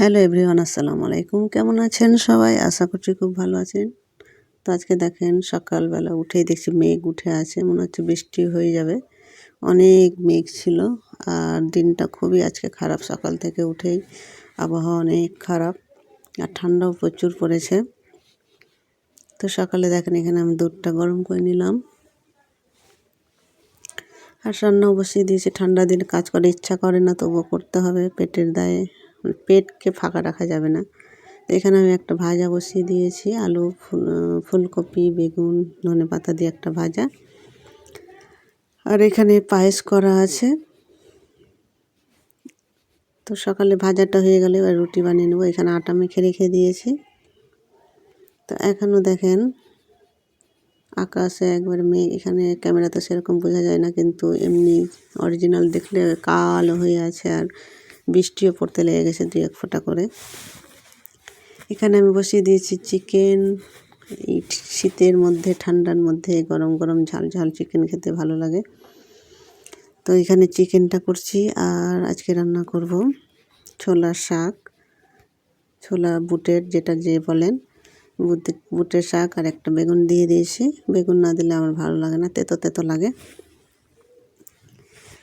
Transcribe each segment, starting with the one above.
Hello everyone, আসসালামু আলাইকুম। কেমন আছেন সবাই? আশা করছি খুব ভালো আছেন। তো আজকে দেখেন সকালবেলা উঠেই দেখছি মেঘ উঠে আছে, মনে হচ্ছে বৃষ্টি হয়ে যাবে। অনেক মেঘ ছিল আর দিনটা খুবই আজকে খারাপ সকাল থেকে উঠেই। আবহাওয়া অনেক খারাপ আর ঠান্ডাও প্রচুর পড়েছে। তো সকালে দেখেন এখানে আমি দুধটা গরম করে নিলাম। আর রান্নাও বসিয়ে দিয়েছি। ঠান্ডা দিনে কাজ করে ইচ্ছা করে না, তবুও করতে হবে পেটের দায়ে। পেটকে ফাঁকা রাখা যাবে না। এখানে আমি একটা ভাজা বসিয়ে দিয়েছি, আলু, ফুল ফুলকপি, বেগুন, ধনে পাতা দিয়ে একটা ভাজা। আর এখানে পায়েস করা আছে। তো সকালে ভাজাটা হয়ে গেলে এবার রুটি বানিয়ে নেব। এখানে আটা মেখে রেখে দিয়েছি। তো এখনও দেখেন, আকাশে একবার মেঘ, এখানে ক্যামেরাতে সেরকম বোঝা যায় না, কিন্তু এমনি অরিজিনাল দেখলে কালো হয়ে আছে আর বৃষ্টিও পড়তে লেগে গেছে দু এক ফোঁটা করে। এখানে আমি বসিয়ে দিয়েছি চিকেন। এই শীতের মধ্যে, ঠান্ডার মধ্যে গরম গরম ঝাল ঝাল চিকেন খেতে ভালো লাগে। তো এখানে চিকেনটা করছি আর আজকে রান্না করব ছোলার শাক। ছোলা বুটের যেটা যে বলেন বুটের শাক আর একটা বেগুন দিয়ে দিয়েছি। বেগুন না দিলে আমার ভালো লাগে না, তেতো তেতো লাগে।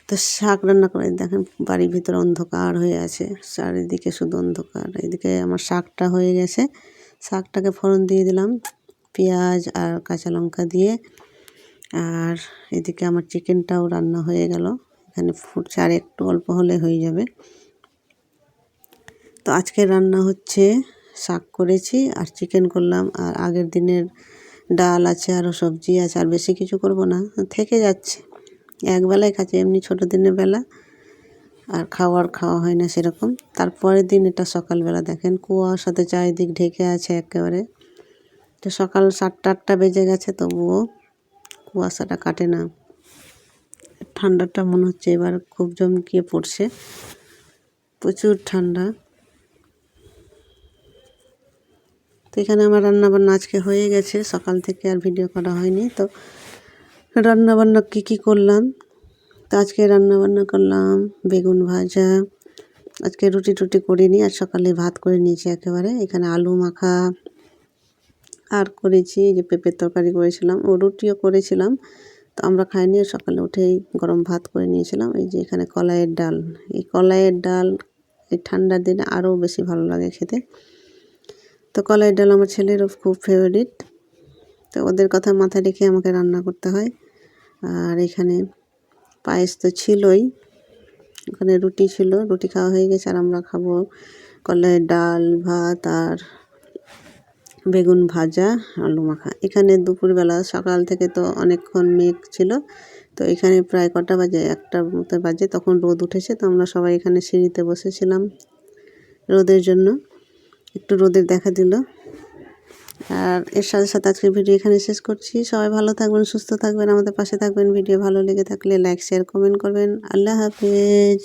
তো শাক রান্না করে, দেখেন বাড়ির ভিতরে অন্ধকার হয়ে আছে, চারিদিকে শুধু অন্ধকার। এদিকে আমার শাকটা হয়ে গেছে, শাকটাকে ফোড়ন দিয়ে দিলাম, পেঁয়াজ আর কাঁচা লঙ্কা দিয়ে। আর এদিকে আমার চিকেনটাও রান্না হয়ে গেল, এখানে ফুটছে আর একটু অল্প হলে হয়ে যাবে। তো আজকে রান্না হচ্ছে শাক করেছি আর চিকেন করলাম, আর আগের দিনের ডাল আছে আরও সবজি আছে, আর বেশি কিছু করব না, থেকে যাচ্ছে। একবেলায় খাচ্ছি, এমনি ছোটো দিনের বেলা। আর খাওয়ার খাওয়া হয় না সেরকম। তারপরের দিন এটা সকালবেলা দেখেন, কুয়ার সাথে চারিদিক ঢেকে আছে একেবারে। তো সকাল সাতটা আটটা বেজে গেছে, তবুও কুয়াশাটা কাটে না। ঠান্ডাটা মনে হচ্ছে এবার খুব জমকিয়ে পড়ছে। প্রচুর ঠান্ডা। তো এখানে আমার রান্নাবান্না আজকে হয়ে গেছে, সকাল থেকে আর ভিডিও করা হয়নি। তো রান্নাবান্না কী কী করলাম? তো আজকে রান্নাবান্না করলাম, বেগুন ভাজা, আজকে রুটি টুটি করিনি, আর সকালে ভাত করে নিয়েছি একেবারে। এখানে আলু মাখা আর করেছি যে পেঁপের তরকারি করেছিলাম, ও রুটিও করেছিলাম, তো আমরা খাইনি সকালে উঠেই গরম ভাত করে নিয়েছিলাম। এই যে এখানে কলাইয়ের ডাল, এই কলাইয়ের ডাল এই ঠান্ডার দিনে আরও বেশি ভালো লাগে খেতে। তো কলাইয়ের ডাল আমার ছেলেরও খুব ফেভারিট তো ওদের কথা মাথায় রেখে আমাকে রান্না করতে হয়। আর এখানে পায়েস তো ছিলই। ওখানে রুটি ছিল, রুটি খাওয়া হয়ে গেছে। আর আমরা খাব কলাইয়ের ডাল, ভাত আর বেগুন ভাজা, আলু মাখা। এখানে দুপুরবেলা, সকাল থেকে তো অনেকক্ষণ মেঘ ছিল। তো এখানে প্রায় কটা বাজে? একটা মতো বাজে। তখন রোদ উঠেছে, তো আমরা সবাই এখানে সিঁড়িতে বসেছিলাম রোদের জন্য। একটু রোদের দেখা দিল। আর এর সাথে সাথে আজকের ভিডিও এখানে শেষ করছি। সবাই ভালো থাকবেন, সুস্থ থাকবেন, আমাদের পাশে থাকবেন। ভিডিও ভালো লেগে থাকলে লাইক শেয়ার কমেন্ট করবেন। আল্লাহ হাফেজ।